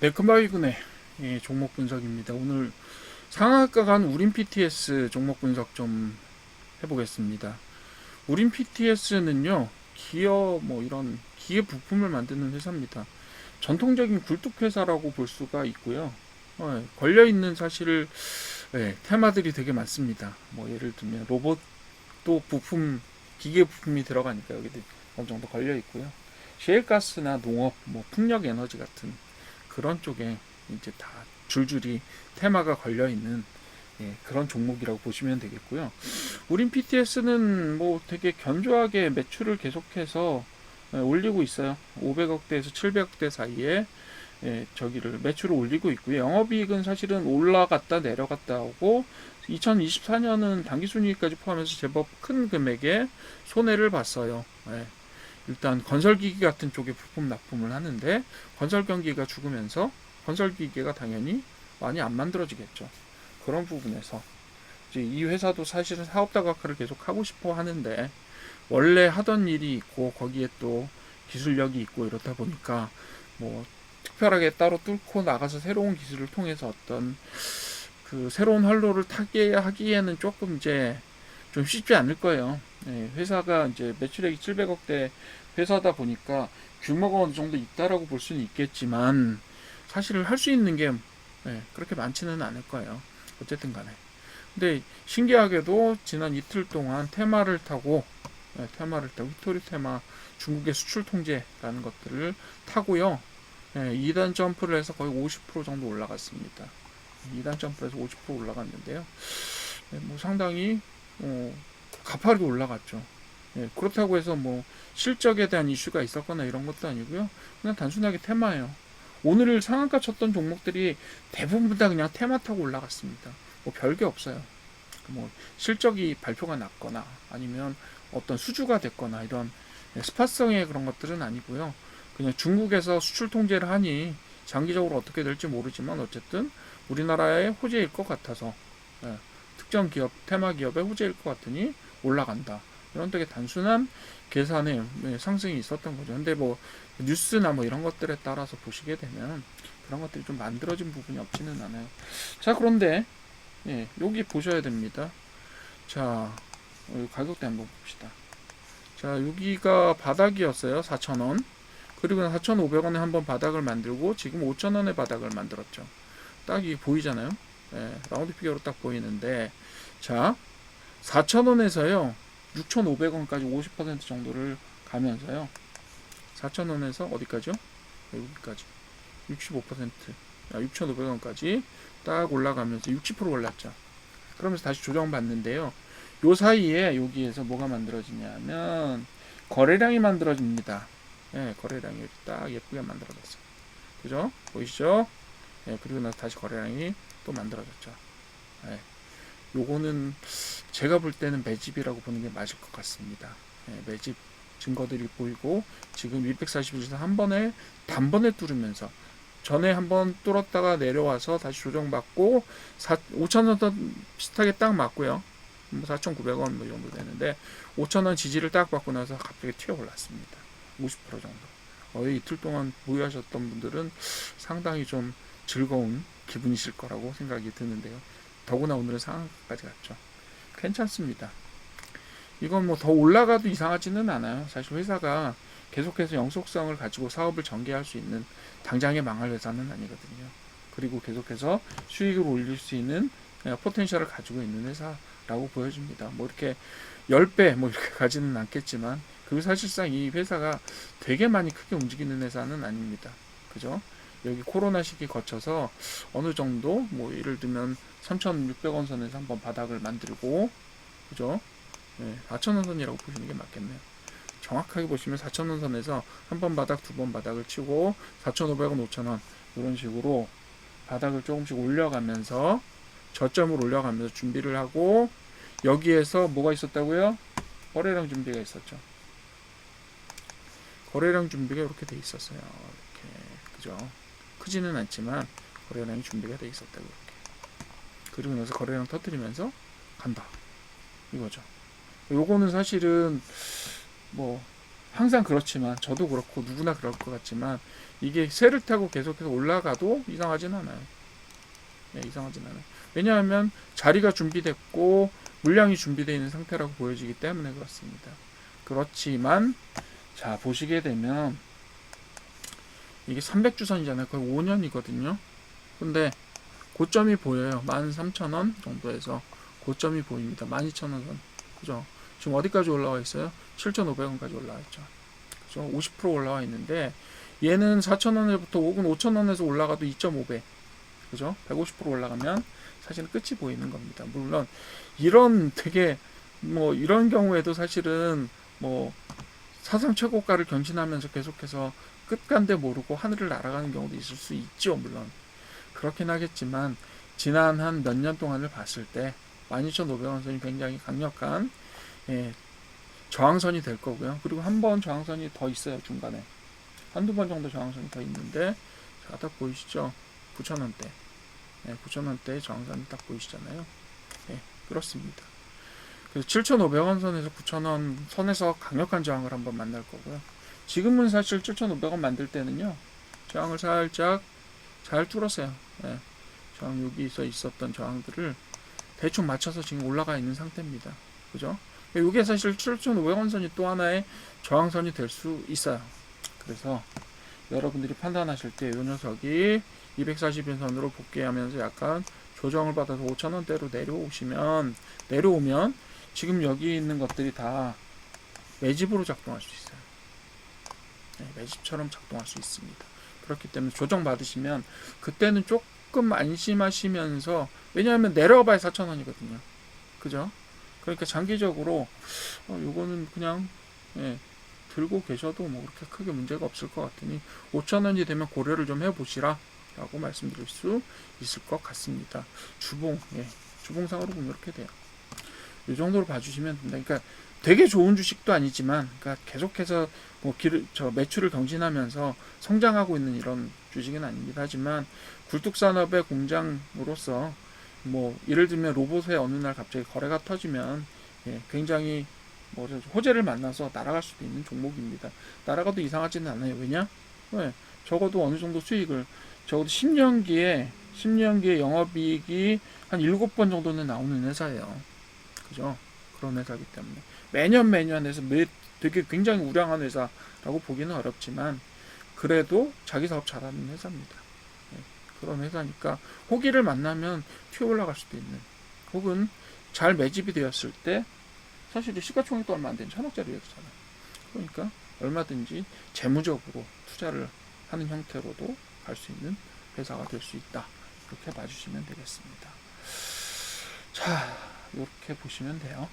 네크바이군의 예, 종목 분석입니다. 오늘 상한가 간 우린 PTS 종목 분석 좀 해보겠습니다. 우린 PTS는요 기어 뭐 이런 기계 부품을 만드는 회사입니다. 전통적인 굴뚝 회사라고 볼 수가 있고요. 어, 걸려 있는 사실 예, 테마들이 되게 많습니다. 뭐 예를 들면 로봇도 부품 기계 부품이 들어가니까 여기도 어느 정도 걸려 있고요. 셰일가스나 농업, 뭐 풍력 에너지 같은 그런 쪽에 이제 다 줄줄이 테마가 걸려 있는 예, 그런 종목이라고 보시면 되겠고요. 우린 PTS는 뭐 되게 견조하게 매출을 계속해서 예, 올리고 있어요. 500억대에서 700억대 사이에 예, 저기를 매출을 올리고 있고요. 영업이익은 사실은 올라갔다 내려갔다 하고 2024년은 당기순이익까지 포함해서 제법 큰 금액의 손해를 봤어요. 예. 일단 건설기기 같은 쪽에 부품 납품을 하는데 건설 경기가 죽으면서 건설기계가 당연히 많이 안 만들어지겠죠. 그런 부분에서 이제 이 회사도 사실은 사업 다각화를 계속 하고 싶어 하는데 원래 하던 일이 있고 거기에 또 기술력이 있고 이렇다 보니까 뭐 특별하게 따로 뚫고 나가서 새로운 기술을 통해서 어떤 그 새로운 활로를 타게 하기에는 조금 이제 좀 쉽지 않을 거예요. 예, 회사가 이제 매출액이 700억대 회사다 보니까 규모가 어느 정도 있다라고 볼 수는 있겠지만 사실 할수 있는 게 예, 그렇게 많지는 않을 거예요. 어쨌든 간에. 근데 신기하게도 지난 이틀 동안 테마를 타고 예, 테마를 타고 히토리 테마 중국의 수출 통제라는 것들을 타고요. 예, 2단 점프를 해서 거의 50% 정도 올라갔습니다. 2단 점프에서 50% 올라갔는데요. 예, 뭐 상당히 어, 가파르게 올라갔죠. 예, 그렇다고 해서 뭐 실적에 대한 이슈가 있었거나 이런 것도 아니고요. 그냥 단순하게 테마예요. 오늘 상한가 쳤던 종목들이 대부분 다 그냥 테마 타고 올라갔습니다. 뭐 별게 없어요. 뭐 실적이 발표가 났거나 아니면 어떤 수주가 됐거나 이런 스파성의 그런 것들은 아니고요. 그냥 중국에서 수출 통제를 하니 장기적으로 어떻게 될지 모르지만 어쨌든 우리나라의 호재일 것 같아서 예, 특정 기업 테마 기업의 호재일 것 같으니 올라간다. 이런 되게 단순한 계산의 예, 상승이 있었던 거죠. 근데 뭐 뉴스나 뭐 이런 것들에 따라서 보시게 되면 그런 것들이 좀 만들어진 부분이 없지는 않아요. 자 그런데 예, 여기 보셔야 됩니다. 자 어, 가격대 한번 봅시다. 자 여기가 바닥이었어요. 4,000원. 그리고 4,500원에 한번 바닥을 만들고 지금 5,000원의 바닥을 만들었죠. 딱이 보이잖아요. 예, 라운드 피겨로 딱 보이는데 자 4,000원에서요 6,500원까지 50% 정도를 가면서요 4,000원에서 어디까지요? 여기까지 65% 아, 6,500원까지 딱 올라가면서 60% 올랐죠. 그러면서 다시 조정받는데요. 요 사이에 여기에서 뭐가 만들어지냐면 거래량이 만들어집니다. 예, 거래량이 딱 예쁘게 만들어졌어요. 그죠? 보이시죠? 예, 그리고 나서 다시 거래량이 또 만들어졌죠. 예, 요거는 제가 볼 때는 매집이라고 보는 게 맞을 것 같습니다. 예, 매집 증거들이 보이고 지금 240일에서 한 번에 단번에 뚫으면서 전에 한 번 뚫었다가 내려와서 다시 조정받고 5,000원 비슷하게 딱 맞고요. 뭐 4,900원 뭐 정도 되는데 5,000원 지지를 딱 받고 나서 갑자기 튀어 올랐습니다. 50% 정도. 거의 이틀 동안 보유하셨던 분들은 상당히 좀 즐거운 기분이실 거라고 생각이 드는데요. 더구나 오늘은 상한가까지 갔죠. 괜찮습니다. 이건 뭐 더 올라가도 이상하지는 않아요. 사실 회사가 계속해서 영속성을 가지고 사업을 전개할 수 있는 당장에 망할 회사는 아니거든요. 그리고 계속해서 수익을 올릴 수 있는 어, 포텐셜을 가지고 있는 회사라고 보여집니다. 뭐 이렇게 10배 뭐 이렇게 가지는 않겠지만 그 사실상 이 회사가 되게 많이 크게 움직이는 회사는 아닙니다. 그죠? 여기 코로나 시기 거쳐서 어느 정도 뭐 예를 들면 3,600원 선에서 한번 바닥을 만들고 그죠? 네, 4,000원 선이라고 보시는 게 맞겠네요. 정확하게 보시면 4,000원 선에서 한 번 바닥, 두 번 바닥을 치고 4,500원, 5,000원 이런 식으로 바닥을 조금씩 올려가면서 저점을 올려가면서 준비를 하고 여기에서 뭐가 있었다고요? 거래량 준비가 있었죠. 거래량 준비가 이렇게 돼 있었어요. 이렇게 그죠? 크지는 않지만 거래량이 준비가 돼 있었다고 이렇게. 그리고 나서 거래량 터뜨리면서 간다. 이거죠. 요거는 사실은 뭐 항상 그렇지만 저도 그렇고 누구나 그럴 것 같지만 이게 새를 타고 계속해서 올라가도 이상하진 않아요. 예, 이상하진 않아요. 왜냐하면 자리가 준비됐고 물량이 준비되어 있는 상태라고 보여지기 때문에 그렇습니다. 그렇지만 자 보시게 되면 이게 300주선이잖아요. 거의 5년이거든요. 근데 고점이 보여요. 13,000원 정도에서 고점이 보입니다. 12,000원 선. 그죠? 지금 어디까지 올라와 있어요? 7,500원까지 올라와 있죠. 그죠? 50% 올라와 있는데 얘는 4,000원에부터 혹은 5,000원에서 올라가도 2.5배. 그죠? 150% 올라가면 사실은 끝이 보이는 겁니다. 물론 이런 되게 뭐 이런 경우에도 사실은 뭐 사상 최고가를 경신하면서 계속해서 끝간데 모르고 하늘을 날아가는 경우도 있을 수 있죠. 물론 그렇긴 하겠지만 지난 한 몇 년 동안을 봤을 때 12,500원 선이 굉장히 강력한 예, 저항선이 될 거고요. 그리고 한 번 저항선이 더 있어요. 중간에 한두 번 정도 저항선이 더 있는데 자, 딱 보이시죠? 9,000원대 예, 9,000원대의 저항선이 딱 보이시잖아요. 예, 그렇습니다. 그래서 7,500원 선에서 9,000원 선에서 강력한 저항을 한번 만날 거고요. 지금은 사실 7,500원 만들 때는요. 저항을 살짝 잘 뚫었어요. 예. 저항 여기서 있었던 저항들을 대충 맞춰서 지금 올라가 있는 상태입니다. 그죠? 이게 사실 7,500원 선이 또 하나의 저항선이 될 수 있어요. 그래서 여러분들이 판단하실 때 이 녀석이 240인선으로 복귀하면서 약간 조정을 받아서 5,000원대로 내려오시면 내려오면 지금 여기 있는 것들이 다 매집으로 작동할 수 있어요. 네, 매집처럼 작동할 수 있습니다. 그렇기 때문에 조정 받으시면 그때는 조금 안심하시면서 왜냐하면 내려봐야 4,000원이거든요. 그죠? 그러니까 장기적으로 어, 요거는 그냥 예, 들고 계셔도 뭐 그렇게 크게 문제가 없을 것 같으니 5,000원이 되면 고려를 좀 해보시라 라고 말씀드릴 수 있을 것 같습니다. 주봉, 예, 주봉상으로 보면 이렇게 돼요. 이 정도로 봐주시면 됩니다. 그러니까 되게 좋은 주식도 아니지만, 그러니까 계속해서 뭐 길, 저 매출을 경신하면서 성장하고 있는 이런 주식은 아닙니다. 하지만 굴뚝 산업의 공장으로서 뭐 예를 들면 로봇의 어느 날 갑자기 거래가 터지면 예, 굉장히 뭐 호재를 만나서 날아갈 수도 있는 종목입니다. 날아가도 이상하지는 않아요. 왜냐? 왜? 적어도 어느 정도 수익을 적어도 10년기에 10년기에 영업이익이 한 7번 정도는 나오는 회사예요. 그죠? 그런 회사이기 때문에 매년 매년 해서 매, 되게 굉장히 우량한 회사라고 보기는 어렵지만 그래도 자기 사업 잘하는 회사입니다. 예, 그런 회사니까 호기를 만나면 튀어 올라갈 수도 있는 혹은 잘 매집이 되었을 때 사실 시가총액도 얼마 안된 천억짜리 회사잖아요. 그러니까 얼마든지 재무적으로 투자를 하는 형태로도 갈 수 있는 회사가 될 수 있다. 이렇게 봐주시면 되겠습니다. 자, 이렇게 보시면 돼요.